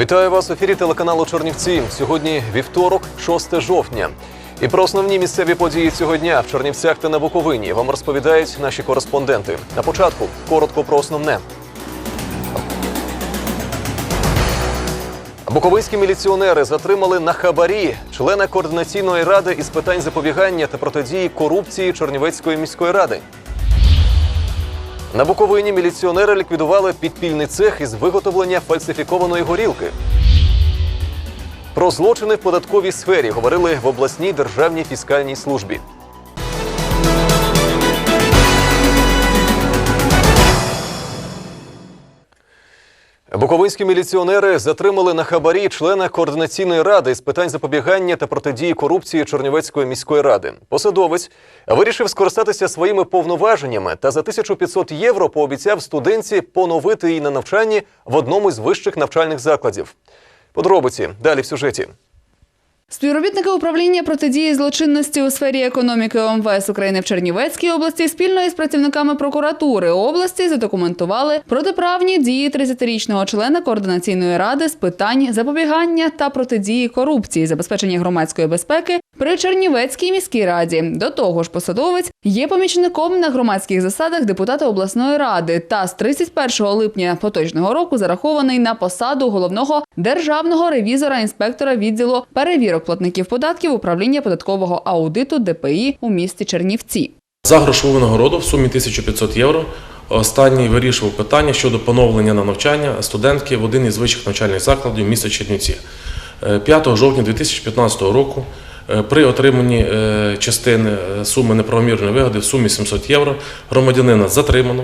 Вітаю вас в ефірі телеканалу Чорнівці. Сьогодні вівторок, 6 жовтня. І про основні місцеві події цього дня в Чернівцях та на Буковині вам розповідають наші кореспонденти. На початку коротко про основне. Буковинські міліціонери затримали на хабарі члена координаційної ради із питань запобігання та протидії корупції Чернівецької міської ради. На Буковині міліціонери ліквідували підпільний цех із виготовлення фальсифікованої горілки. Про злочини в податковій сфері говорили в обласній державній фіскальній службі. Буковинські міліціонери затримали на хабарі члена координаційної ради з питань запобігання та протидії корупції Чернівецької міської ради. Посадовець вирішив скористатися своїми повноваженнями та за 1500 євро пообіцяв студентці поновити її на навчанні в одному з вищих навчальних закладів. Подробиці далі в сюжеті. Співробітники управління протидії злочинності у сфері економіки ОМВС України в Чернівецькій області спільно із працівниками прокуратури області задокументували протиправні дії 30-річного члена координаційної ради з питань запобігання та протидії корупції, забезпечення громадської безпеки при Чернівецькій міській раді. До того ж, посадовець є помічником на громадських засадах депутата обласної ради та з 31 липня поточного року зарахований на посаду головного державного ревізора інспектора відділу перевірок платників податків управління податкового аудиту ДПІ у місті Чернівці. За грошову нагороду в сумі 1500 євро останній вирішував питання щодо поновлення на навчання студентки в один із вищих навчальних закладів міста Чернівці. Е, 5 жовтня 2015 року е, при отриманні е, частини е, суми неправомірної вигоди в сумі 700 євро громадянина затримано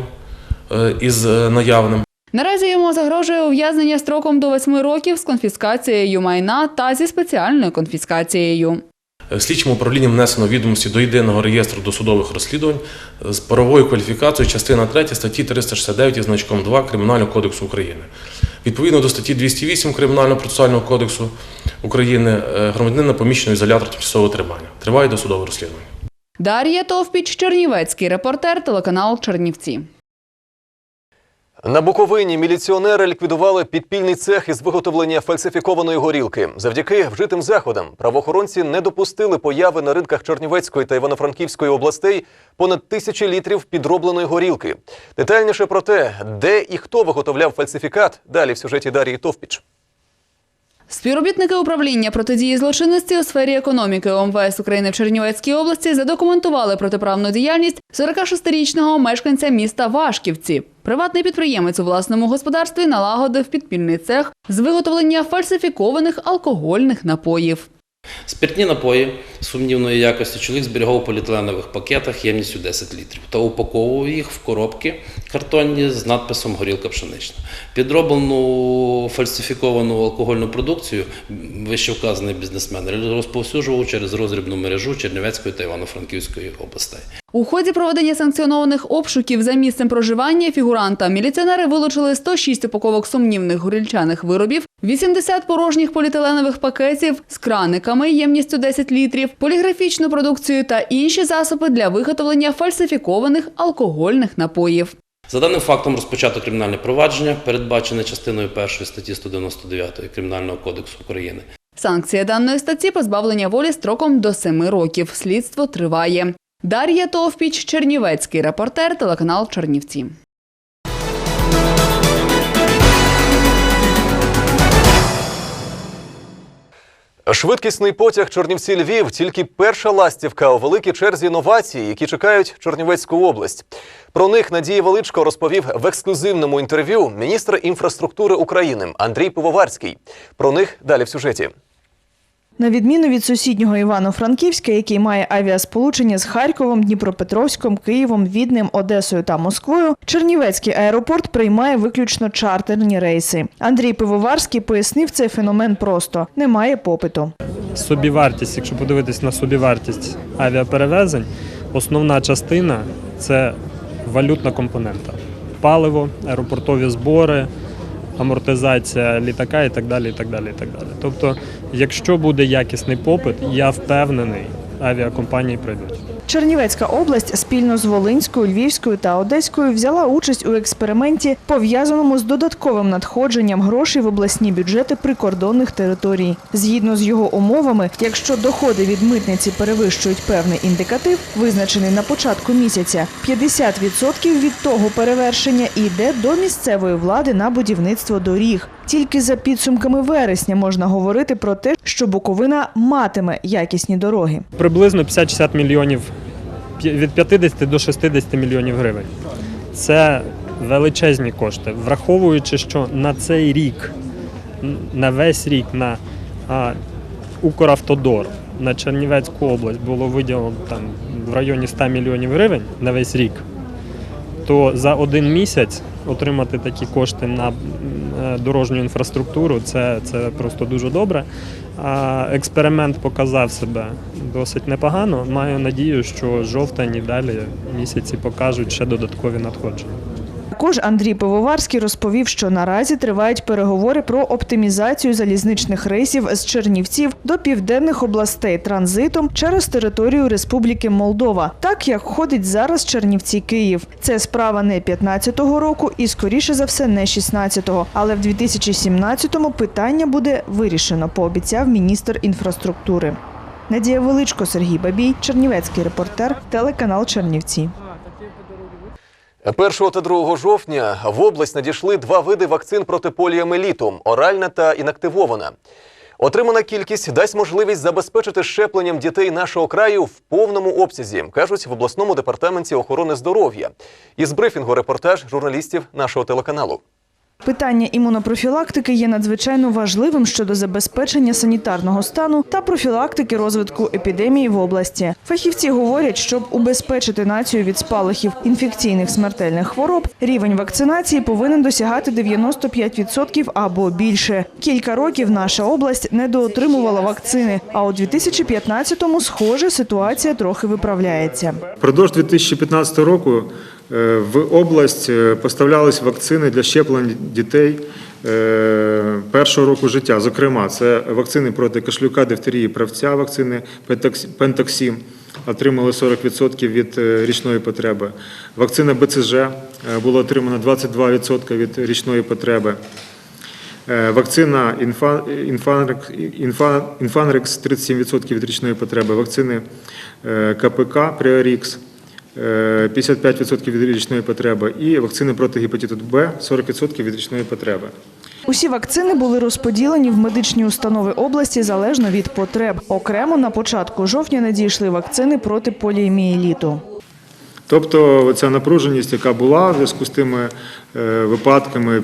е, із е, наявним Наразі йому загрожує ув'язнення строком до 8 років з конфіскацією майна та зі спеціальною конфіскацією. Е, Слідчим управлінням внесено відомості до єдиного реєстру досудових розслідувань з правовою кваліфікацією частина 3 статті 369 із значком 2 Кримінального кодексу України. Відповідно до статті 208 Кримінального процесуального кодексу України е, громадянина поміщено ізолятор тимчасового тримання. Триває досудове розслідування. Дар'я Товпіч, Чернівецький репортер, телеканал Чернівці. На Буковині міліціонери ліквідували підпільний цех із виготовлення фальсифікованої горілки. Завдяки вжитим заходам правоохоронці не допустили появи на ринках Чернівецької та Івано-Франківської областей понад тисячі літрів підробленої горілки. Детальніше про те, де і хто виготовляв фальсифікат, далі в сюжеті Дарії Товпіч. Співробітники управління протидії злочинності у сфері економіки ОМВС України в Чернівецькій області задокументували протиправну діяльність 46-річного мешканця міста Вашківці. Приватний підприємець у власному господарстві налагодив підпільний цех з виготовлення фальсифікованих алкогольних напоїв. Спиртні напої сумнівної якості чоловік зберігав у поліетиленових пакетах ємністю 10 літрів та упаковував їх в коробки картонні з надписом Горілка пшенична. Підроблену фальсифіковану алкогольну продукцію вище вказаний бізнесмен розповсюджував через розрібну мережу Чернівецької та Івано-Франківської областей. У ході проведення санкціонованих обшуків за місцем проживання фігуранта міліціонери вилучили 106 упаковок сумнівних горільчаних виробів, 80 порожніх поліетиленових пакетів з краниками ємністю 10 літрів, поліграфічну продукцію та інші засоби для виготовлення фальсифікованих алкогольних напоїв. За даним фактом розпочато кримінальне провадження, передбачене частиною 1 статті 199 Кримінального кодексу України. Санкція даної статті позбавлення волі строком до 7 років. Слідство триває. Дар'я Товпіч, Чернівецький репортер, телеканал Чернівці. Швидкісний потяг Чернівці Львів тільки перша ластівка у великій черзі інновацій, які чекають Чернівецьку область. Про них Надія Величко розповів в ексклюзивному інтерв'ю міністр інфраструктури України Андрій Пивоварський. Про них далі в сюжеті. На відміну від сусіднього Івано-Франківська, який має авіасполучення з Харковом, Дніпропетровськом, Києвом, Відним, Одесою та Москвою, Чернівецький аеропорт приймає виключно чартерні рейси. Андрій Пивоварський пояснив цей феномен просто: немає попиту. собівартість, якщо подивитись на собівартість авіаперевезень, основна частина це валютна компонента. Паливо, аеропортові збори, амортизація літака і так далі. І так далі, і так далі. Тобто, якщо буде якісний попит, я впевнений, авіакомпанії прийдуть. Чернівецька область спільно з Волинською, Львівською та Одеською взяла участь у експерименті, пов'язаному з додатковим надходженням грошей в обласні бюджети прикордонних територій. Згідно з його умовами, якщо доходи від митниці перевищують певний індикатив, визначений на початку місяця, 50% від того перевершення йде до місцевої влади на будівництво доріг. Тільки за підсумками вересня можна говорити про те, що Буковина матиме якісні дороги. Приблизно 50-60 мільйонів від 50 до 60 мільйонів гривень. Це величезні кошти, враховуючи, що на цей рік, на весь рік на а, Укравтодор на Чернівецьку область було виділено там в районі 100 мільйонів гривень на весь рік, то за один місяць отримати такі кошти на е, дорожню інфраструктуру це, це просто дуже добре. Експеримент показав себе досить непогано. Маю надію, що жовтень і далі місяці покажуть ще додаткові надходження. Також Андрій Пивоварський розповів, що наразі тривають переговори про оптимізацію залізничних рейсів з Чернівців до південних областей транзитом через територію Республіки Молдова, так як ходить зараз Чернівці Київ. Це справа не 15-го року і скоріше за все не 16-го. Але в 2017-му питання буде вирішено, пообіцяв міністр інфраструктури. Надія Величко, Сергій Бабій, Чернівецький репортер, телеканал Чернівці. 1 та 2 жовтня в область надійшли два види вакцин проти поліомеліту – оральна та інактивована. Отримана кількість дасть можливість забезпечити щепленням дітей нашого краю в повному обсязі, кажуть в обласному департаменті охорони здоров'я. Із брифінгу репортаж журналістів нашого телеканалу. Питання імунопрофілактики є надзвичайно важливим щодо забезпечення санітарного стану та профілактики розвитку епідемії в області. Фахівці говорять, щоб убезпечити націю від спалахів інфекційних смертельних хвороб, рівень вакцинації повинен досягати 95% або більше. Кілька років наша область недоотримувала вакцини. А у 2015-му, схоже, ситуація трохи виправляється. Впродовж 2015 року в область е, поставлялись вакцини для щеплення дітей е, першого року життя. Зокрема, це вакцини проти кашлюка, дифтерії, правця, вакцини Пентаксім. Отримали 40% від е, річної потреби. Вакцина БЦЖ е, було отримано 22% від річної потреби. Е, Вакцина Інфа- Інфанрекс 37% від річної потреби. Вакцини е, КПК Пріорікс е, 55% від річної потреби. І вакцини проти гепатиту Б 40% від річної потреби. Усі вакцини були розподілені в медичні установи області залежно від потреб. Окремо на початку жовтня надійшли вакцини проти поліомієліту. Тобто ця напруженість, яка була в зв'язку з тими е, випадками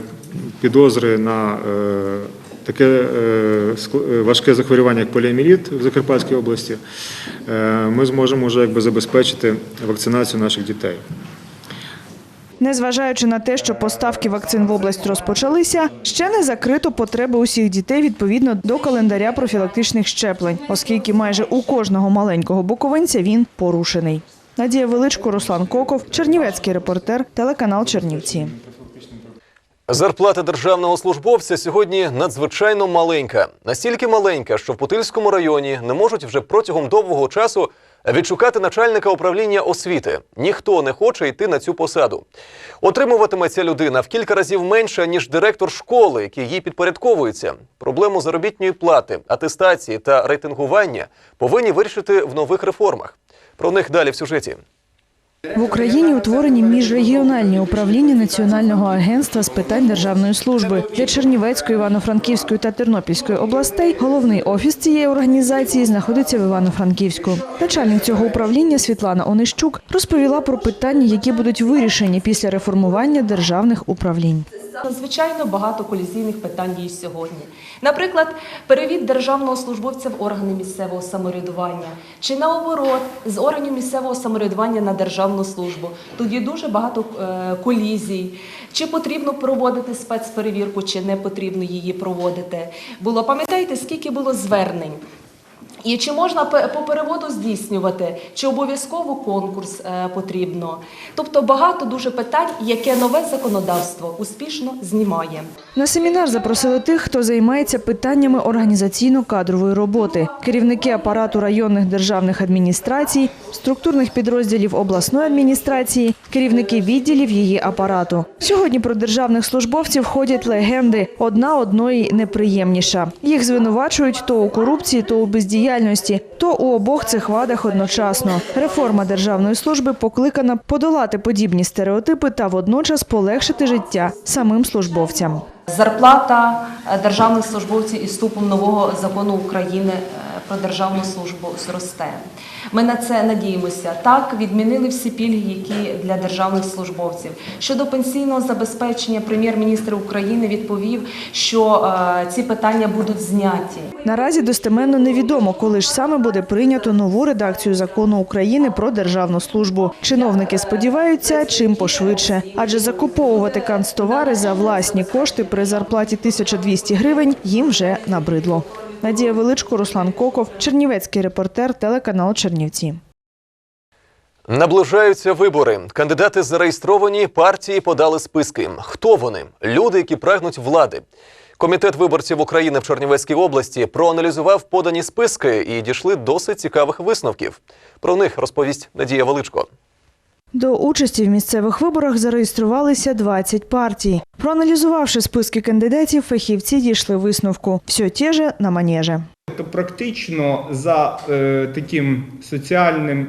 підозри на е, таке е, е, важке захворювання, як поліоміеліт в Закарпатській області, е, ми зможемо вже якби забезпечити вакцинацію наших дітей. Незважаючи на те, що поставки вакцин в область розпочалися, ще не закрито потреби усіх дітей відповідно до календаря профілактичних щеплень, оскільки майже у кожного маленького буковинця він порушений. Надія Величко, Руслан Коков, Чернівецький репортер, телеканал Чернівці. Зарплата державного службовця сьогодні надзвичайно маленька. Настільки маленька, що в Путильському районі не можуть вже протягом довгого часу відшукати начальника управління освіти. Ніхто не хоче йти на цю посаду. Отримуватиме ця людина в кілька разів менше, ніж директор школи, який їй підпорядковується. Проблему заробітної плати, атестації та рейтингування повинні вирішити в нових реформах. Про них далі в сюжеті. В Україні утворені міжрегіональні управління Національного агентства з питань державної служби для Чернівецької, Івано-Франківської та Тернопільської областей. Головний офіс цієї організації знаходиться в Івано-Франківську. Начальник цього управління Світлана Онищук розповіла про питання, які будуть вирішені після реформування державних управлінь. Надзвичайно багато колізійних питань є сьогодні. Наприклад, перевід державного службовця в органи місцевого самоврядування чи наоборот з органів місцевого самоврядування на державну службу. Є дуже багато е, колізій. Чи потрібно проводити спецперевірку, чи не потрібно її проводити. Було пам'ятаєте, скільки було звернень? І чи можна по переводу здійснювати, чи обов'язково конкурс е, потрібно? Тобто багато дуже питань, яке нове законодавство успішно знімає. На семінар запросили тих, хто займається питаннями організаційно-кадрової роботи, керівники апарату районних державних адміністрацій, структурних підрозділів обласної адміністрації, керівники відділів її апарату. Сьогодні про державних службовців ходять легенди, одна одної неприємніша. Їх звинувачують то у корупції, то у бездіяльності, то у обох цих вадах одночасно. Реформа державної служби покликана подолати подібні стереотипи та водночас полегшити життя самим службовцям. Зарплата е, державних службовців із вступом нового закону України е, про державну службу зросте. Ми на це надіємося. Так відмінили всі пільги, які для державних службовців. Щодо пенсійного забезпечення, прем'єр-міністр України відповів, що е, ці питання будуть зняті. Наразі достеменно невідомо, коли ж саме буде прийнято нову редакцію закону України про державну службу. Чиновники сподіваються, чим пошвидше, адже закуповувати канцтовари за власні кошти при зарплаті 1200 гривень їм вже набридло. Надія Величко, Руслан Коков, Чернівецький репортер, телеканал Чернівці. Наближаються вибори. Кандидати зареєстровані, партії подали списки. Хто вони? Люди, які прагнуть влади. Комітет виборців України в Чернівецькій області проаналізував подані списки і дійшли досить цікавих висновків. Про них розповість Надія Величко. До участі в місцевих виборах зареєструвалися 20 партій. Проаналізувавши списки кандидатів, фахівці дійшли висновку – все те же на манеже. Тобто практично за е, таким соціальним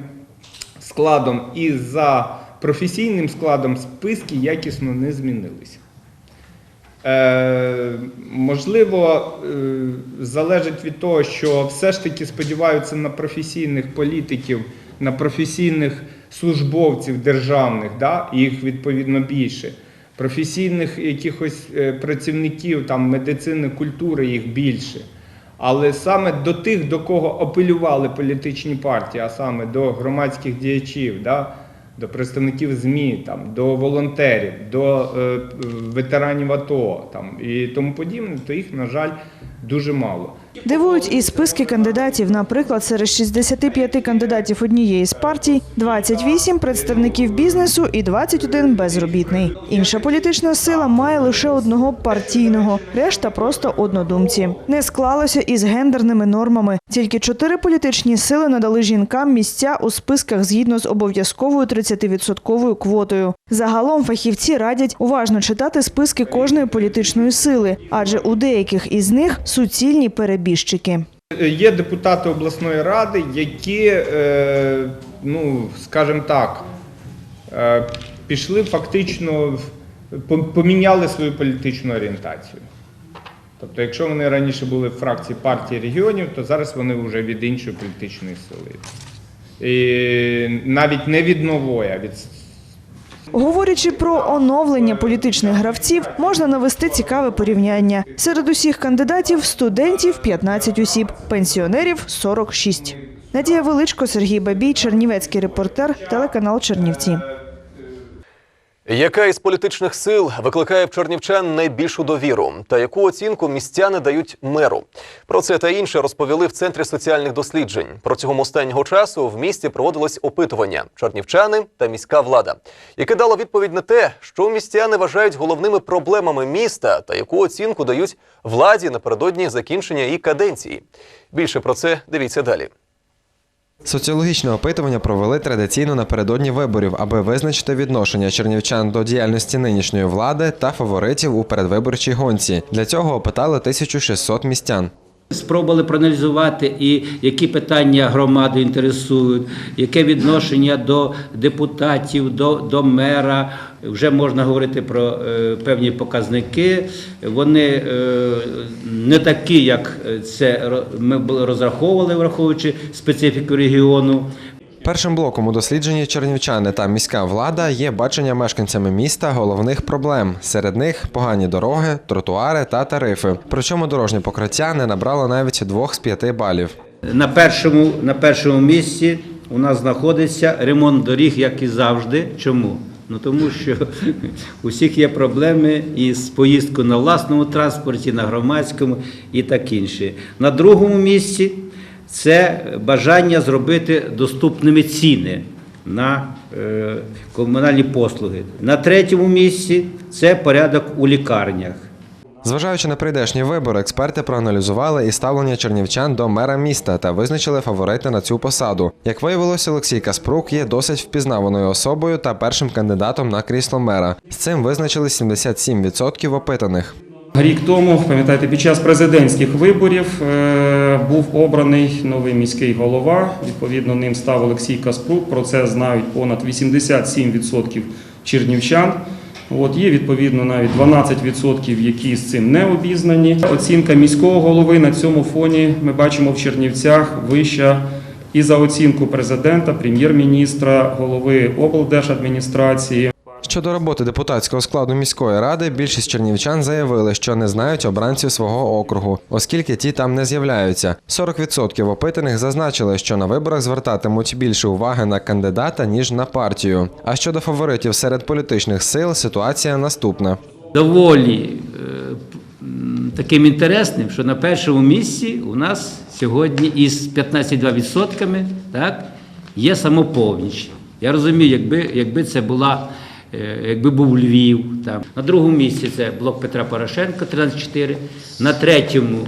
складом і за професійним складом списки якісно не змінилися. Е, можливо, е, залежить від того, що все ж таки сподіваються на професійних політиків, на професійних службовців державних, да? їх відповідно більше. Професійних якихось е, працівників там, медицини, культури їх більше. Але саме до тих, до кого апелювали політичні партії, а саме до громадських діячів, да, до представників ЗМІ, там, до волонтерів, до е, ветеранів АТО там, і тому подібне, то їх, на жаль, дуже мало. Дивують і списки кандидатів. Наприклад, серед 65 кандидатів однієї з партій 28 представників бізнесу і 21 безробітний. Інша політична сила має лише одного партійного, решта просто однодумці. Не склалося із гендерними нормами. Тільки чотири політичні сили надали жінкам місця у списках згідно з обов'язковою 30-відсотковою квотою. Загалом фахівці радять уважно читати списки кожної політичної сили, адже у деяких із них суцільні перебіжчики. Є депутати обласної ради, які, е, ну, скажімо так, е, пішли фактично, поміняли свою політичну орієнтацію. Тобто, якщо вони раніше були в фракції партії регіонів, то зараз вони вже від іншої політичної сили. І навіть не від нової, а від Говорячи про оновлення політичних гравців, можна навести цікаве порівняння. Серед усіх кандидатів студентів 15 осіб, пенсіонерів 46. Надія Величко, Сергій Бабій, Чернівецький репортер, телеканал Чернівці. Яка із політичних сил викликає в чернівчан найбільшу довіру? Та яку оцінку містяни дають меру? Про це та інше розповіли в центрі соціальних досліджень. Протягом останнього часу в місті проводилось опитування чернівчани та міська влада, яке дало відповідь на те, що містяни вважають головними проблемами міста та яку оцінку дають владі напередодні закінчення її каденції. Більше про це дивіться далі. Соціологічне опитування провели традиційно напередодні виборів, аби визначити відношення чернівчан до діяльності нинішньої влади та фаворитів у передвиборчій гонці. Для цього опитали 1600 містян. Спробували проаналізувати і які питання громади інтересують, яке відношення до депутатів, до, до мера. Вже можна говорити про е, певні показники. Вони е, не такі, як це ми розраховували, враховуючи специфіку регіону. Першим блоком у дослідженні чернівчани та міська влада є бачення мешканцями міста головних проблем. Серед них погані дороги, тротуари та тарифи. Причому дорожнє покриття не набрало навіть двох з п'яти балів. На першому, на першому місці у нас знаходиться ремонт доріг, як і завжди. Чому? Ну тому що у всіх є проблеми із поїздкою на власному транспорті, на громадському і так інше. На другому місці це бажання зробити доступними ціни на е, комунальні послуги. На третьому місці це порядок у лікарнях. Зважаючи на прийдешні вибори, експерти проаналізували і ставлення чернівчан до мера міста та визначили фаворита на цю посаду. Як виявилося, Олексій Каспрук є досить впізнаваною особою та першим кандидатом на крісло мера. З цим визначили 77% опитаних. Рік тому, пам'ятаєте, під час президентських виборів е, був обраний новий міський голова. Відповідно, ним став Олексій Каспрук. Про це знають понад 87% чернівчан. От є відповідно навіть 12%, які з цим не обізнані. Оцінка міського голови на цьому фоні ми бачимо в Чернівцях вища і за оцінку президента, прем'єр-міністра, голови облдержадміністрації. Щодо роботи депутатського складу міської ради, більшість чернівчан заявили, що не знають обранців свого округу, оскільки ті там не з'являються. 40% опитаних зазначили, що на виборах звертатимуть більше уваги на кандидата ніж на партію. А щодо фаворитів серед політичних сил, ситуація наступна. Доволі е, таким інтересним, що на першому місці у нас сьогодні із 15,2% так, є самоповніч. Я розумію, якби, якби це була. Е, Якби був Львів, там. На другому місці це блок Петра Порошенка 13,4, на третьому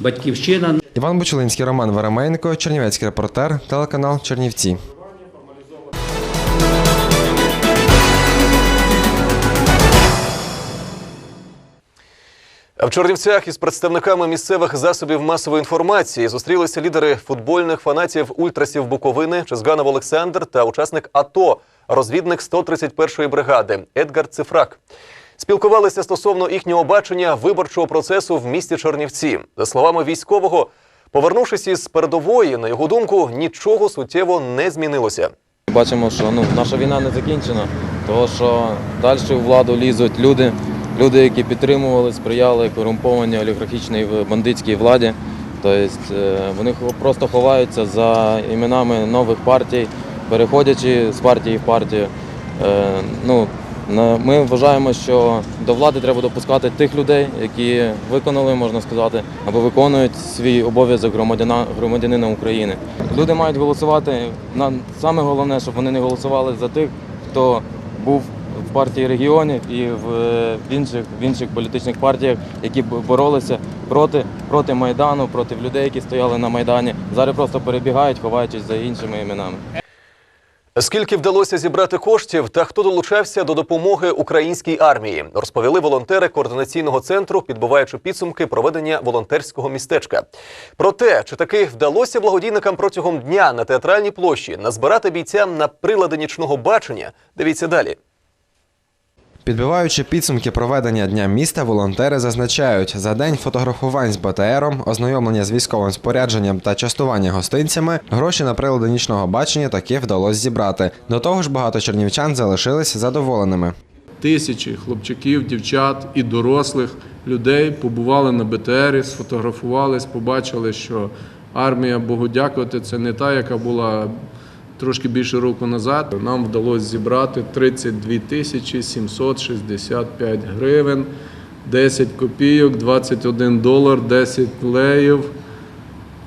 Батьківщина Іван Бучелинський, Роман Веременко, Чернівецький репортер, телеканал Чернівці. В Чорнівцях із представниками місцевих засобів масової інформації зустрілися лідери футбольних фанатів ультрасів Буковини Чизганов Олександр та учасник АТО, розвідник 131-ї бригади Едгар Цифрак. Спілкувалися стосовно їхнього бачення виборчого процесу в місті Чернівці. За словами військового, повернувшись із передової, на його думку, нічого суттєво не змінилося. Бачимо, що ну, наша війна не закінчена, тому що далі у владу лізуть люди, люди, які підтримували, сприяли корумпованій олігархічній бандитській владі. Тобто е, вони просто ховаються за іменами нових партій, переходячи з партії в партію. Е, Ну, ми вважаємо, що до влади треба допускати тих людей, які виконали, можна сказати, або виконують свій обов'язок громадяна, громадянина України. Люди мають голосувати. Саме головне, щоб вони не голосували за тих, хто був в партії регіонів і в е, інших, в інших політичних партіях, які боролися проти, проти Майдану, проти людей, які стояли на Майдані. Зараз просто перебігають, ховаючись за іншими іменами. Скільки вдалося зібрати коштів та хто долучався до допомоги українській армії, розповіли волонтери координаційного центру, підбиваючи підсумки проведення волонтерського містечка. Про те, чи таки вдалося благодійникам протягом дня на театральній площі назбирати бійцям на прилади нічного бачення, дивіться далі. Підбиваючи підсумки проведення дня міста, волонтери зазначають, за день фотографувань з БТРом, ознайомлення з військовим спорядженням та частування гостинцями, гроші на прилади нічного бачення таки вдалося зібрати. До того ж, багато чернівчан залишились задоволеними. Тисячі хлопчаків, дівчат і дорослих людей побували на БТРі, сфотографувались, побачили, що армія, Богу дякувати, це не та, яка була трошки більше року назад. Нам вдалося зібрати 32 тисячі 765 гривень, 10 копійок, 21 долар, 10 леїв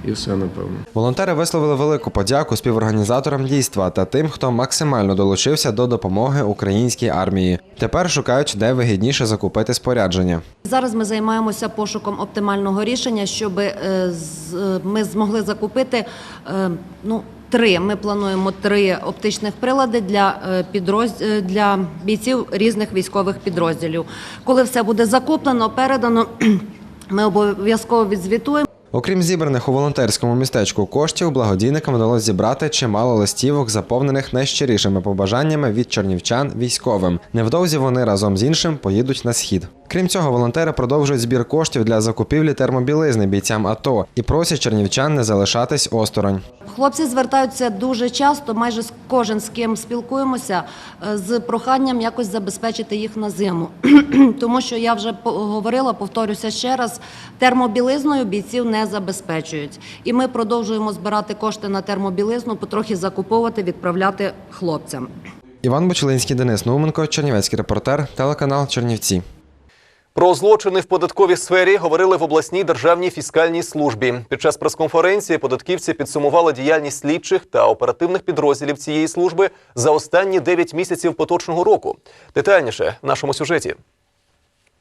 і все напевно. Волонтери висловили велику подяку співорганізаторам дійства та тим, хто максимально долучився до допомоги українській армії. Тепер шукають, де вигідніше закупити спорядження. Зараз ми займаємося пошуком оптимального рішення, щоб е, з- е, ми змогли закупити е, ну, три. Ми плануємо три оптичних прилади для е, підроз... е, для бійців різних військових підрозділів. Коли все буде закуплено, передано, ми обов'язково відзвітуємо. Окрім зібраних у волонтерському містечку коштів, благодійникам вдалося зібрати чимало листівок, заповнених найщирішими побажаннями від чернівчан військовим. Невдовзі вони разом з іншим поїдуть на схід. Крім цього, волонтери продовжують збір коштів для закупівлі термобілизни бійцям АТО і просять чернівчан не залишатись осторонь. Хлопці звертаються дуже часто, майже кожен з ким спілкуємося, е, з проханням якось забезпечити їх на зиму. Тому що я вже говорила, повторюся ще раз, термобілизною бійців не забезпечують. І ми продовжуємо збирати кошти на термобілизну, потрохи закуповувати, відправляти хлопцям. Іван Бочелинський, Денис Науменко, Чернівецький репортер, телеканал Чернівці. Про злочини в податковій сфері говорили в обласній державній фіскальній службі. Під час прес-конференції податківці підсумували діяльність слідчих та оперативних підрозділів цієї служби за останні 9 місяців поточного року. Детальніше в нашому сюжеті.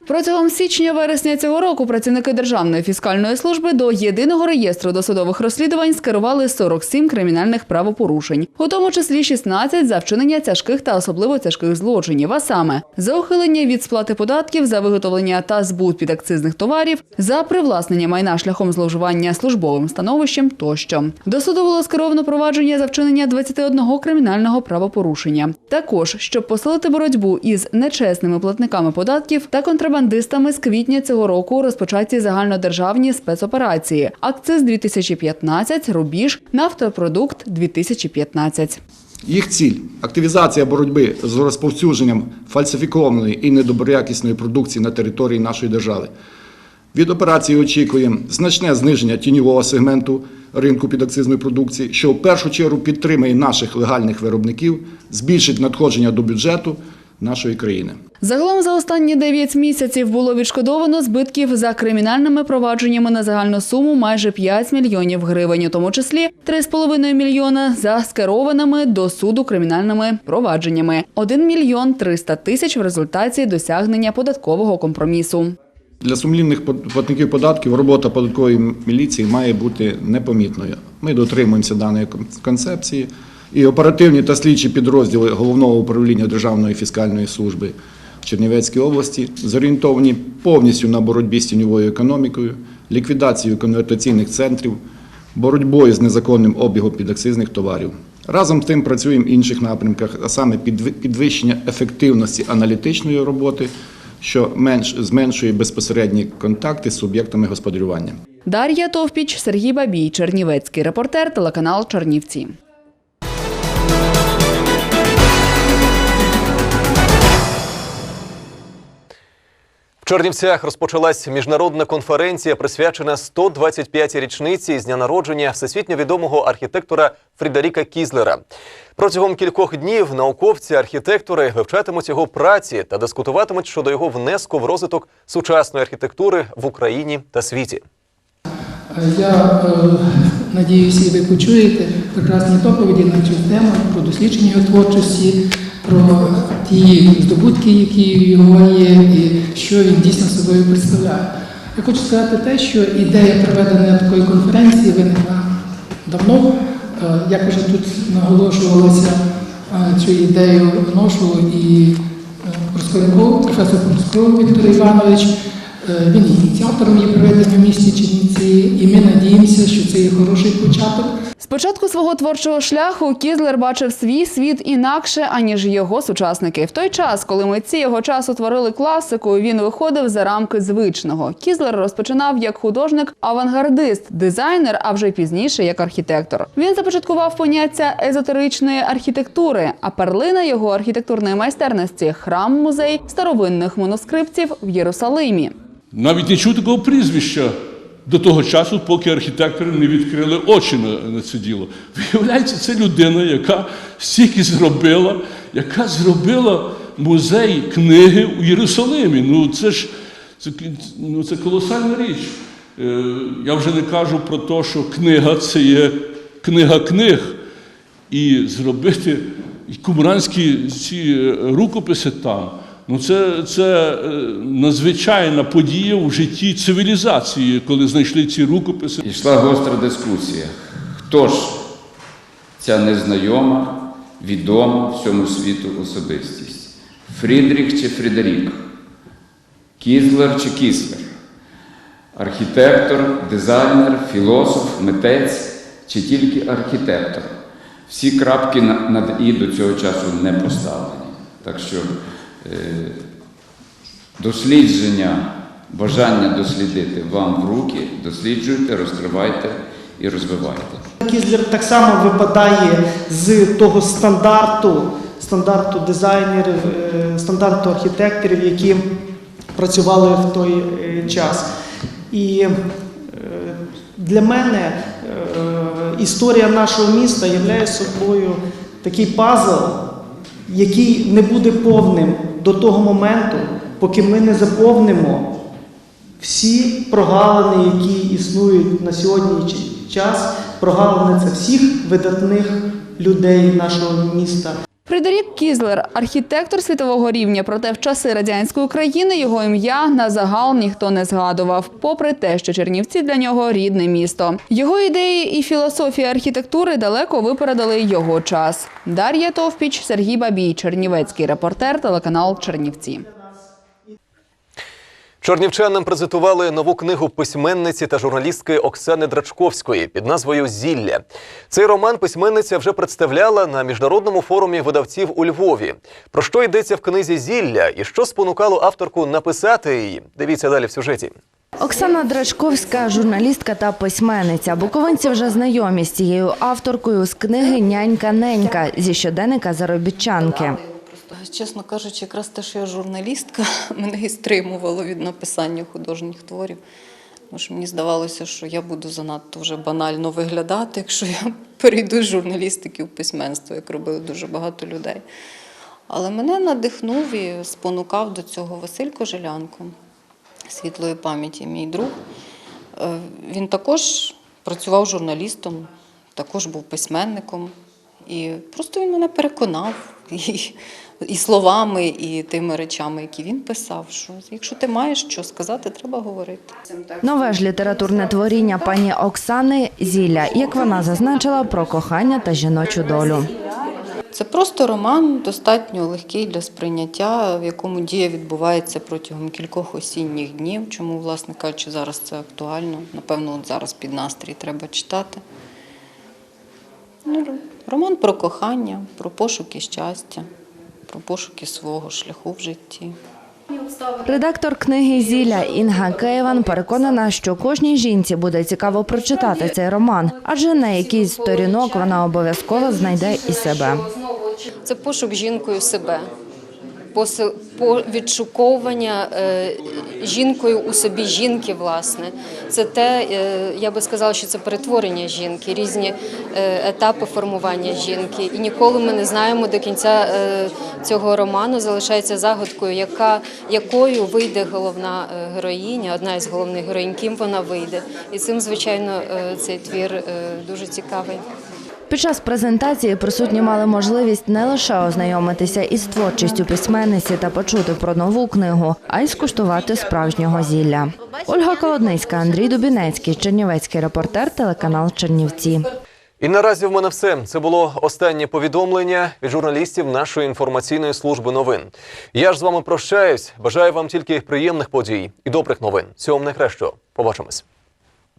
Протягом січня-вересня цього року працівники Державної фіскальної служби до єдиного реєстру досудових розслідувань скерували 47 кримінальних правопорушень, у тому числі 16 за вчинення тяжких та особливо тяжких злочинів, а саме за ухилення від сплати податків, за виготовлення та збут підакцизних товарів, за привласнення майна шляхом зловживання службовим становищем тощо. До суду було скеровано провадження за вчинення 21 кримінального правопорушення. Також, щоб посилити боротьбу із нечесними платниками податків та контрабандистами з квітня цього року розпочаті загальнодержавні спецоперації. Акциз 2015, рубіж, нафтопродукт 2015. Їх ціль активізація боротьби з розповсюдженням фальсифікованої і недоброякісної продукції на території нашої держави. Від операції очікуємо значне зниження тіньового сегменту ринку підакцизної продукції, що в першу чергу підтримає наших легальних виробників, збільшить надходження до бюджету нашої країни. Загалом за останні 9 місяців було відшкодовано збитків за кримінальними провадженнями на загальну суму майже 5 мільйонів гривень, у тому числі 3,5 мільйона за скерованими до суду кримінальними провадженнями, 1 мільйон 300 тисяч в результаті досягнення податкового компромісу. Для сумлінних платників податків робота податкової міліції має бути непомітною. Ми дотримуємося даної концепції. І оперативні та слідчі підрозділи Головного управління Державної фіскальної служби в Чернівецькій області зорієнтовані повністю на боротьбі з тіньовою економікою, ліквідацією конвертаційних центрів, боротьбою з незаконним обігом підакцизних товарів. Разом з тим працюємо в інших напрямках, а саме підвищення ефективності аналітичної роботи, що менш зменшує безпосередні контакти з суб'єктами господарювання. Дар'я Товпіч, Сергій Бабій, Чернівецький репортер, телеканал Чернівці. Чернівцях розпочалась міжнародна конференція, присвячена 125-й річниці з дня народження всесвітньо відомого архітектора Фрідеріка Кізлера. Протягом кількох днів науковці, архітектори вивчатимуть його праці та дискутуватимуть щодо його внеску в розвиток сучасної архітектури в Україні та світі. Я е, надіюся, ви почуєте прекрасні доповіді на цю тему про дослідження його творчості, про ті здобутки, які його є, і що він дійсно собою представляє. Я хочу сказати те, що ідея проведення такої конференції виникла давно. Е, Як вже тут наголошувалося, е, цю ідею вношу і е, Проскоренков, професор Проскоренков Віктор Іванович. Він ініціатором її проведення в місті Чернівці, і ми надіємося, що це є хороший початок. З початку свого творчого шляху Кізлер бачив свій світ інакше, аніж його сучасники. В той час, коли митці його часу творили класику, він виходив за рамки звичного. Кізлер розпочинав як художник-авангардист, дизайнер, а вже пізніше як архітектор. Він започаткував поняття езотеричної архітектури, а перлина його архітектурної майстерності храм-музей старовинних манускриптів в Єрусалимі. Навіть не чув такого прізвища до того часу, поки архітектори не відкрили очі на, на це діло. Виявляється, це людина, яка стільки зробила, яка зробила музей книги у Єрусалимі. Ну це ж це, ну, це колосальна річ. Е, я вже не кажу про те, що книга це є книга книг. І зробити і кумранські ці е, рукописи там. Ну, це, це е, надзвичайна подія в житті цивілізації, коли знайшли ці рукописи. Йшла гостра дискусія. Хто ж ця незнайома, відома всьому світу особистість? Фрідріх чи Фрідерік? Кізлер чи Кіслер? Архітектор, дизайнер, філософ, митець чи тільки архітектор? Всі крапки над і до цього часу не поставлені. Так що дослідження, бажання дослідити вам в руки, досліджуйте, розкривайте і розвивайте. Кізлер так само випадає з того стандарту, стандарту дизайнерів, е, стандарту архітекторів, які працювали в той е, час. І е, для мене е, історія нашого міста є собою такий пазл, який не буде повним до того моменту, поки ми не заповнимо всі прогалини, які існують на сьогоднішній час, прогалини це всіх видатних людей нашого міста. Фредерік Кізлер, архітектор світового рівня, проте в часи радянської України його ім'я на загал ніхто не згадував, попри те, що Чернівці для нього рідне місто. Його ідеї і філософія архітектури далеко випередили його час. Дар'я Товпіч, Сергій Бабій, Чернівецький репортер, телеканал Чернівці. Чернівчанам презентували нову книгу письменниці та журналістки Оксани Драчковської під назвою Зілля. Цей роман письменниця вже представляла на міжнародному форумі видавців у Львові. Про що йдеться в книзі Зілля і що спонукало авторку написати її? Дивіться далі в сюжеті. Оксана Драчковська, журналістка та письменниця. Буковинці вже знайомі з цією авторкою з книги Нянька ненька зі щоденника заробітчанки. Чесно кажучи, якраз те, що я журналістка, мене і стримувало від написання художніх творів. Тому що мені здавалося, що я буду занадто вже банально виглядати, якщо я перейду з журналістики в письменство, як робили дуже багато людей. Але мене надихнув і спонукав до цього Василь Кожелянко, світлої пам'яті, мій друг. Е, Він також працював журналістом, також був письменником. І просто він мене переконав і, і словами, і тими речами, які він писав, що якщо ти маєш що сказати, треба говорити. Нове ж літературне творіння пані Оксани Зілля, як вона зазначила, про кохання та жіночу долю. Це просто роман, достатньо легкий для сприйняття, в якому дія відбувається протягом кількох осінніх днів. Чому, власне кажучи, зараз це актуально. Напевно, от зараз під настрій треба читати. Роман про кохання, про пошуки щастя, про пошуки свого шляху в житті. Редактор книги Зілля Інга Кейван переконана, що кожній жінці буде цікаво прочитати цей роман, адже на якийсь сторінок вона обов'язково знайде і себе. Це пошук жінкою себе, по відшуковування е, жінкою у собі жінки, власне. Це те, е, я би сказала, що це перетворення жінки, різні е, етапи формування жінки. І ніколи ми не знаємо до кінця цього роману. Залишається загадкою, яка, якою вийде головна героїня, одна із головних героїнь, ким вона вийде. І цим, звичайно, цей твір дуже цікавий. Під час презентації присутні мали можливість не лише ознайомитися із творчістю письменниці та почути про нову книгу, а й скуштувати справжнього зілля. Ольга Колодницька, Андрій Дубінецький, Чернівецький репортер, телеканал Чернівці. І наразі в мене все. Це було останнє повідомлення від журналістів нашої інформаційної служби новин. Я ж з вами прощаюсь. Бажаю вам тільки приємних подій і добрих новин. Вам найкращого. Побачимось.